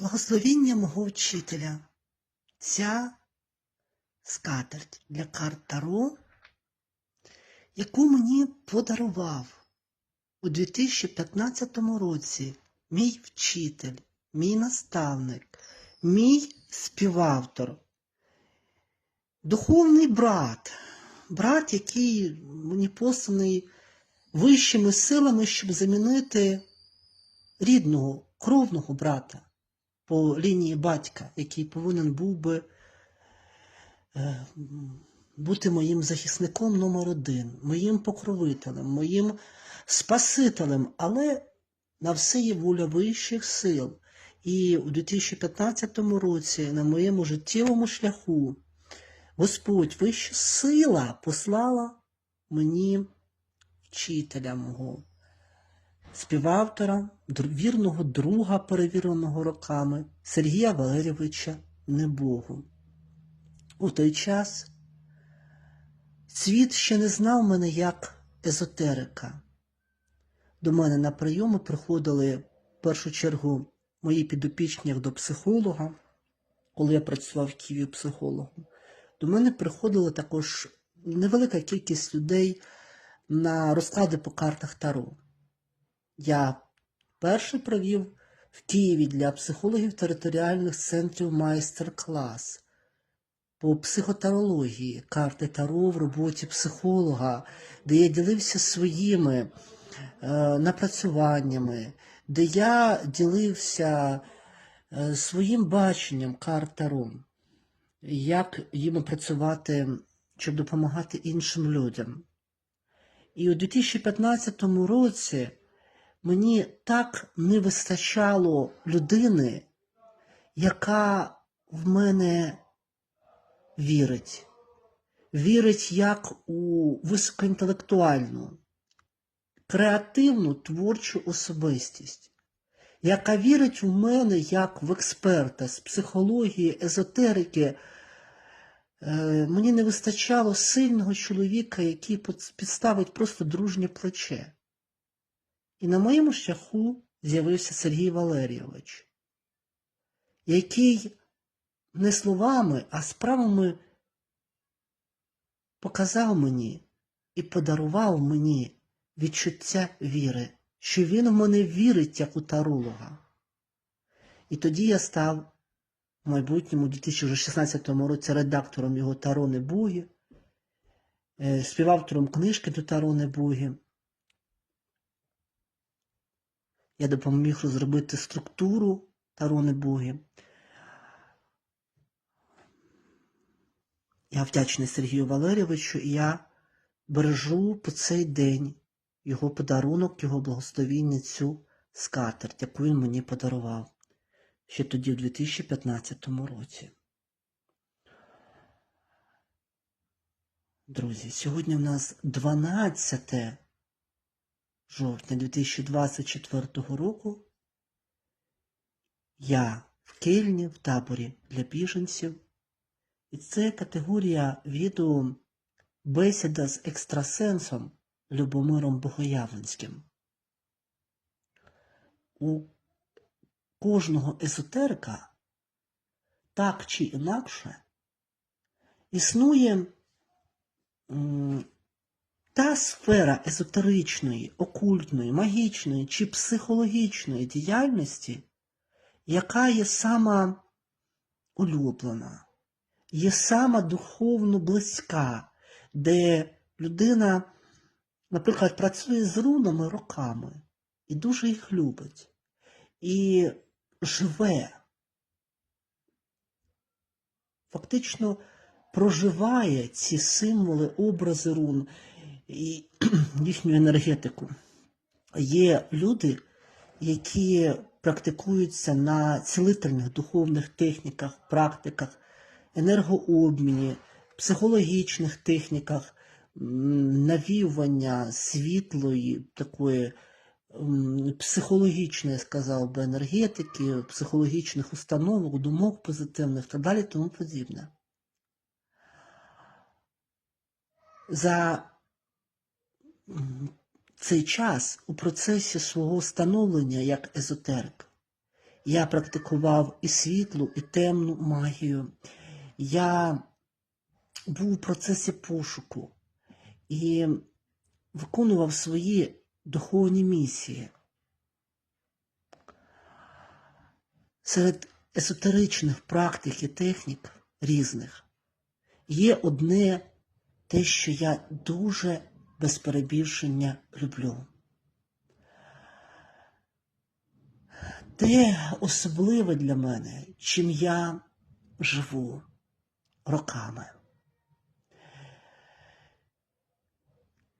Благословіння мого вчителя. Ця скатерть для карт Таро, яку мені подарував у 2015 році мій вчитель, мій наставник, мій співавтор, духовний брат, брат, який мені посланий вищими силами, щоб замінити рідного, кровного брата по лінії батька, який повинен був би е, бути моїм захисником номер один, моїм покровителем, моїм спасителем, але на все є воля вищих сил. І у 2015 році на моєму життєвому шляху Господь вища сила послала мені вчителя мого, співавтора, вірного друга, перевіреного роками Сергія Валерійовича Небогу. У той час світ ще не знав мене як езотерика. До мене на прийоми приходили в першу чергу мої підопічні як до психолога, коли я працював в Києві психологом. До мене приходила також невелика кількість людей на розклади по картах Таро. Я перший провів в Києві для психологів територіальних центрів майстер-клас по психотарології, карти Таро в роботі психолога, де я ділився своїми е, напрацюваннями, де я ділився е, своїм баченням карт Таро, як їм працювати, щоб допомагати іншим людям. І у 2015 році мені так не вистачало людини, яка в мене вірить. Вірить як у високоінтелектуальну, креативну творчу особистість, яка вірить в мене як в експерта з психології, езотерики. Е, Мені не вистачало сильного чоловіка, який підставить просто дружнє плече. І на моєму шляху з'явився Сергій Валерійович, який не словами, а справами показав мені і подарував мені відчуття віри, що він в мене вірить як у таролога. І тоді я став в майбутньому 2016 році редактором його Таро Небуги, е, співавтором книжки до Таро Небуги. Я допоміг розробити структуру Таро Небуги. Я вдячний Сергію Валерійовичу, і я бережу по цей день його подарунок, його благословіння, цю скатерть, яку він мені подарував ще тоді, в 2015 році. Друзі, сьогодні в нас 12 жовтня 2024 року. Я в Кельні, в таборі для біженців. І це категорія відео Бесіда з екстрасенсом Любомиром Богоявленським. У кожного езотерика так чи інакше існує та сфера езотеричної, окультної, магічної чи психологічної діяльності, яка є сама улюблена, є сама духовно близька, де людина, наприклад, працює з рунами роками і дуже їх любить, і живе, фактично проживає ці символи, образи рун і їхню енергетику. Є люди, які практикуються на цілительних духовних техніках, практиках, енергообміні, психологічних техніках, м, навіювання світлої, такої психологічної, сказав би, енергетики, психологічних установок, думок позитивних та далі тому подібне. За цей час у процесі свого становлення як езотерик Я практикував і світлу, і темну магію. Я був у процесі пошуку і виконував свої духовні місії. Серед есотеричних практик і технік різних є одне те, що я дуже без перебільшення люблю. Те особливе для мене, чим я живу роками.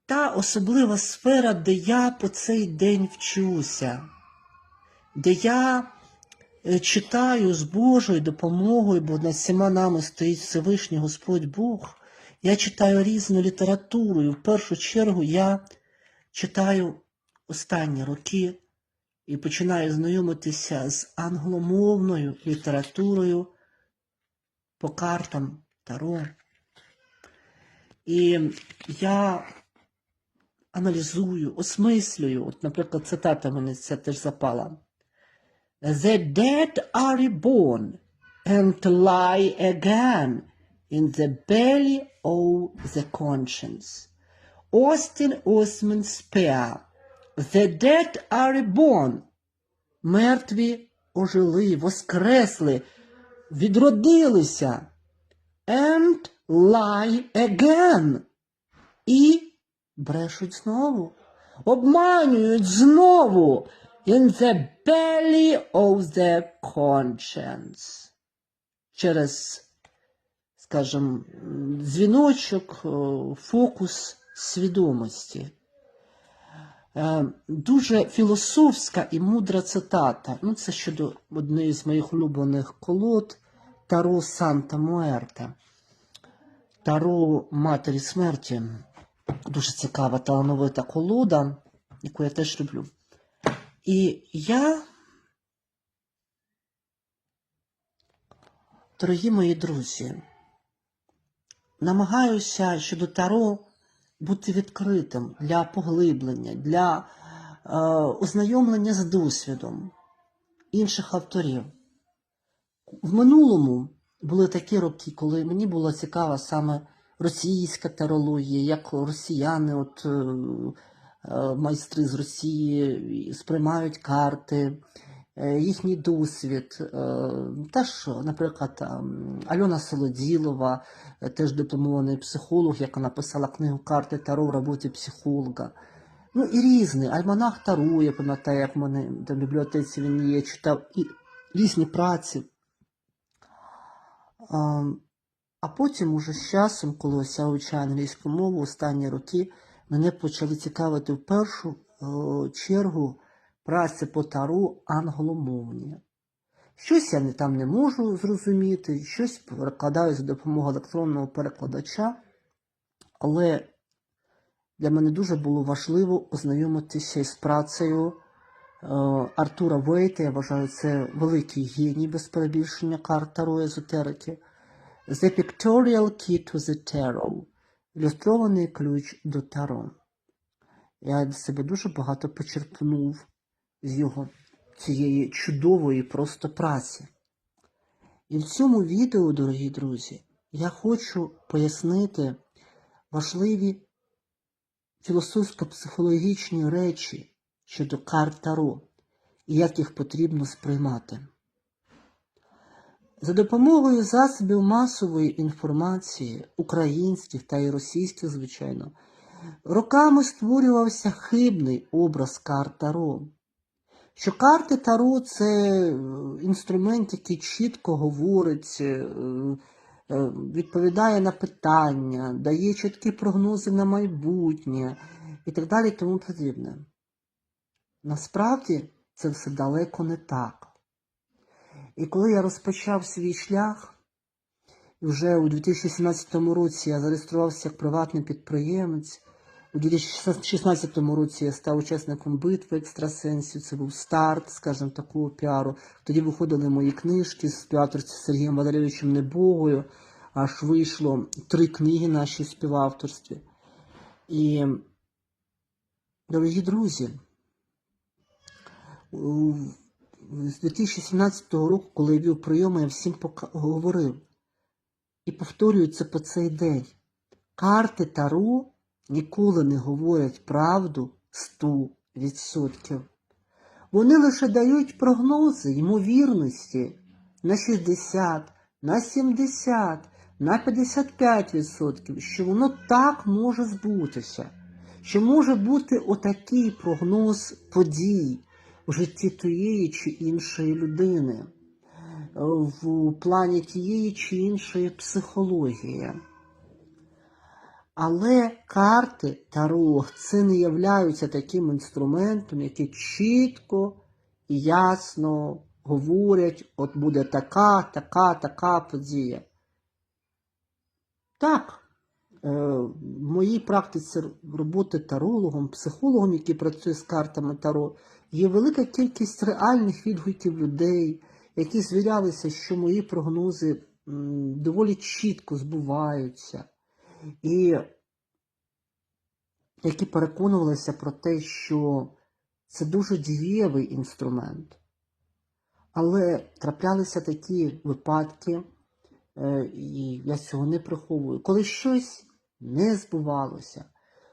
Та особлива сфера, де я по цей день вчуся, де я е, читаю з Божою допомогою, бо над всіма нами стоїть Всевишній Господь Бог. Я читаю різну літературу, і в першу чергу я читаю останні роки і починаю знайомитися з англомовною літературою по картам Таро. І я аналізую, осмислюю. От, наприклад, цитата мене ця теж запала. The dead are reborn and lie again in the belly of the conscience. Austin Osman Spear. The dead are reborn. Мертві ожили, воскресли, відродилися. And lie again. І брешуть знову. Обманюють знову. In the belly of the conscience. Через, скажем, дзвіночок, фокус свідомості. Е, Дуже філософська і мудра цитата. Ну, це щодо однієї з моїх улюблених колод Таро Санта Муерте. Таро Матері Смерті. Дуже цікава талановита колода, яку я теж люблю. І я, дорогі мої друзі, намагаюся щодо Таро бути відкритим для поглиблення, для е, ознайомлення з досвідом інших авторів. В минулому були такі роки, коли мені була цікава саме російська тарологія, як росіяни, от, е, е, майстри з Росії сприймають карти, їхній досвід. Е, Теж, наприклад, Альона Солоділова, е, теж дипломований психолог, яка написала книгу Карти Таро в роботі психолога. Ну і різні. Альманах Таро, я пам'ятаю, як в мене в бібліотеці він є, читав і різні праці. А, а потім, уже з часом, коли я вивчаю англійську мову, останні роки мене почали цікавити в першу чергу праці по таро англомовні. Щось я там не можу зрозуміти, щось перекладаю за допомогою електронного перекладача, але для мене дуже було важливо ознайомитися із працею е, Артура Вейта. Я вважаю, це великий геній без перебільшення карт Таро езотерики. The Pictorial Key to the Tarot. Ілюстрований ключ до Таро. Я для себе дуже багато почерпнув з його цієї чудової просто праці. І в цьому відео, дорогі друзі, я хочу пояснити важливі філософсько-психологічні речі щодо карт Таро і як їх потрібно сприймати. За допомогою засобів масової інформації, українських та й російських, звичайно, роками створювався хибний образ карт Таро. Що карти Таро це е, інструмент, який чітко говорить, е, е, відповідає на питання, дає чіткі прогнози на майбутнє і так далі, тому подібне. Насправді це все далеко не так. І коли я розпочав свій шлях, вже у 2017 році я зареєструвався як приватний підприємець, у 2016 році я став учасником битви екстрасенсів, це був старт, скажімо, такого піару. Тоді виходили мої книжки з співавторством Сергієм Валерійовичем Небогою, аж вийшло три книги наші співавторстві. І, дорогі друзі, з 2017 року, коли я вів прийоми, я всім говорив. І повторюю це по цей день. Карти Таро ніколи не говорять правду 100%. Вони лише дають прогнози ймовірності на 60, на 70, на 55%, що воно так може збутися, що може бути отакий прогноз подій в житті тієї чи іншої людини, в плані тієї чи іншої психології. Але карти Таро це не являються таким інструментом, який чітко і ясно говорять, от буде така, така, така подія. Так, е, в моїй практиці роботи тарологом, психологом, який працює з картами Таро, є велика кількість реальних відгуків людей, які звірялися, що мої прогнози доволі чітко збуваються. І які переконувалися про те, що це дуже дієвий інструмент. Але траплялися такі випадки, е, і я цього не приховую, коли щось не збувалося,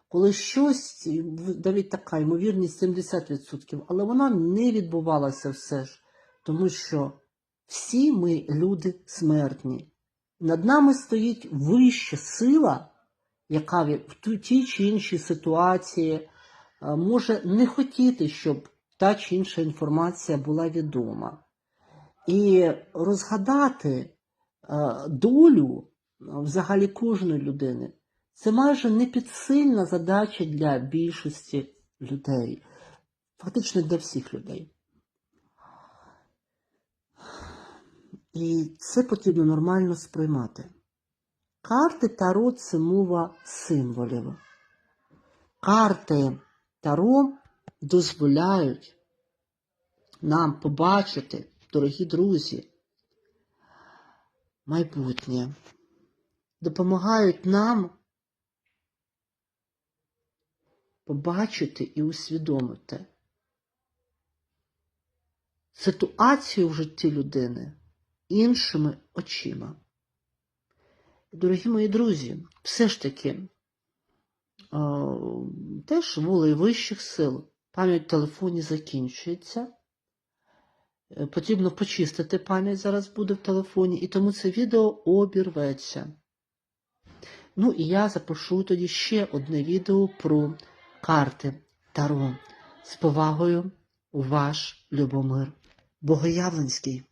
коли щось, навіть така ймовірність 70%, але вона не відбувалася все ж, тому що всі ми люди смертні. Над нами стоїть вища сила, яка в тій чи іншій ситуації е, може не хотіти, щоб та чи інша інформація була відома. І розгадати е, долю е, взагалі кожної людини це майже непідсильна задача для більшості людей, фактично для всіх людей. І це потрібно нормально сприймати. Карти Таро це мова символів. Карти Таро дозволяють нам побачити, дорогі друзі, майбутнє. Допомагають нам побачити і усвідомити ситуацію в житті людини іншими очима. Дорогі мої друзі, все ж таки, е, теж волею вищих сил. Пам'ять в телефоні закінчується. Е, Потрібно почистити пам'ять зараз буде в телефоні, і тому це відео обірветься. Ну і я запишу тоді ще одне відео про карти Таро. З повагою, ваш Любомир Богоявленський.